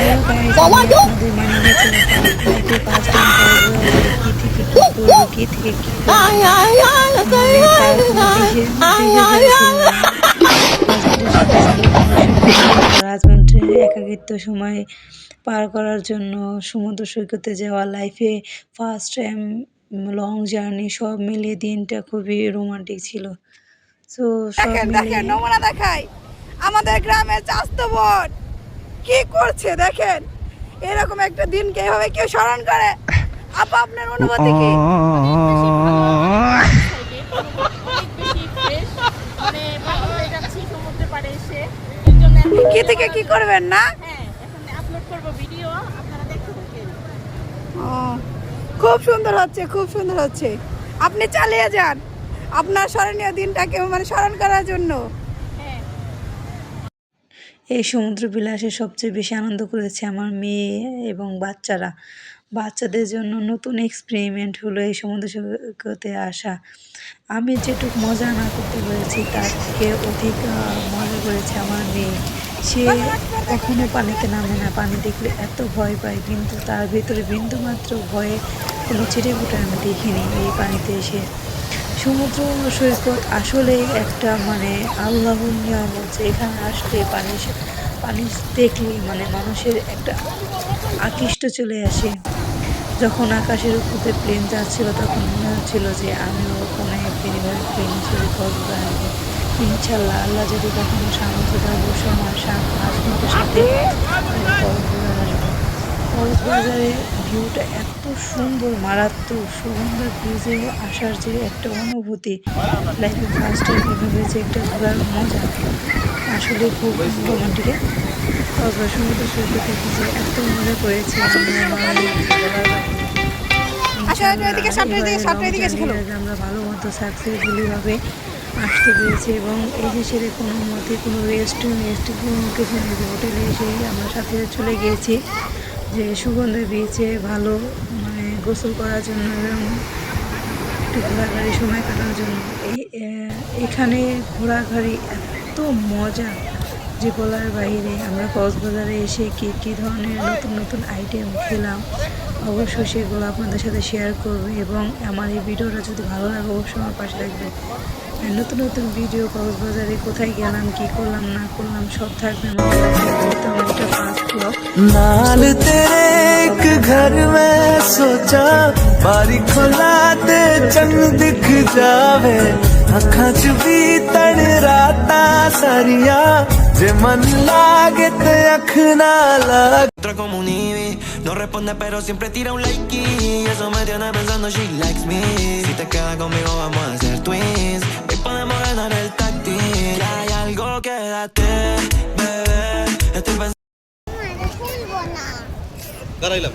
আপনাদের মানে কি করব কি থেকে কি রাজমন্ত্রী একাকিত্ব সময় পার করার জন্য সমুদ্র সৈকতে যাওয়া লাইফে ফার্স্ট টাইম লং জার্নি সব মিলিয়ে দিনটা খুবই রোমান্টিক ছিল সো সব দেখেন দেখেন নমুনা দেখাই আমাদের গ্রামের বোন কি করছে দেখেন? এরকম একটা দিনকে এভাবে কেউ স্মরণ করে? আপা, আপনার অনুভূতি কি? থেকে করবেন না? খুব সুন্দর হচ্ছে, খুব সুন্দর হচ্ছে। আপনি চালিয়ে যান। আপনার স্মরণীয় দিনটাকে মানে স্মরণ করার জন্য। এই সমুদ্র বিলাসে সবচেয়ে বেশি আনন্দ করেছে আমার মেয়ে এবং বাচ্চারা। বাচ্চাদের জন্য নতুন এক্সপেরিমেন্ট হলো এই সমুদ্র সৈকতে আসা। আমি যেটুকু মজা না করতে পেরেছি, তার থেকে অধিক মজা করেছে আমার মেয়ে। সে কখনো পানিতে নামে না। পানি দেখলে এত ভয় পায়, কিন্তু তার ভিতরে বিন্দু মাত্র ভয়ে কোনো চিড়ে আমি দেখিনি এই পানিতে এসে। সমুদ্র সৈকত আসলে একটা মানে আল্লাহ নিয়ামত যে এখানে আসলে পানি পানি দেখলে মানে মানুষের একটা আকৃষ্ট চলে আসে। যখন আকাশের উপরে প্লেন যাচ্ছিল, তখন মনে হচ্ছিল যে আমিও কোনো একদিন এভাবে প্লেন চলে আসব ইনশাল্লাহ আল্লাহ যদি কখনো সামর্থ্য দেয় অবশ্যই আমার সাথে আমি কক্সবাজার ভিউটা এত সুন্দর মারাত্মক সুগন্ধা ব্রিজে আসার যে একটা অনুভূতি লাইফে ফার্স্ট টাইম এভাবে যে একটা ঘোরার মজা আসলে খুব রোমান্টিক। কক্সবাজার সমুদ্র সৈকতে যে এত মজা করেছি আমরা ভালো মতো সাকসেসফুলিভাবে আসতে পেরেছি এবং এই দেশের কোনো মতে কোনো রেস্ট রেস্ট কোনো কিছু হোটেলে এসে আমরা সাথে চলে গিয়েছি। যে সুগন্ধ বিচে ভালো মানে গোসল করার জন্য এবং একটু সময় কাটানোর জন্য। এই এখানে ঘোরাঘুরি এত মজা যে বলার বাইরে। আমরা কক্সবাজারে এসে কী কী ধরনের নতুন নতুন আইটেম খেলাম, অবশ্যই সেগুলো আপনাদের সাথে শেয়ার করবে এবং আমার এই ভিডিওটা যদি ভালো লাগে, অবশ্যই আমার পাশে থাকবে নতুন নতুন ভিডিও কক্সবাজারে কোথায় গেলাম কি করলাম না করলাম সব থাকবে আমার তো আমার এটা ফার্স্ট ব্লগ नाल तेरे एक घर में सोचा बारी खोला ते चंग दिख जावे अखां च भी तड़ राता सारिया जे मन लागे ते अख ना लागे No responde, pero siempre tira un like y eso me tiene pensando she likes me. Si te quedas conmigo, vamos a ser twins. Y podemos ganar el táctil. Hay algo, quédate, bebé. Estoy pensando. करायला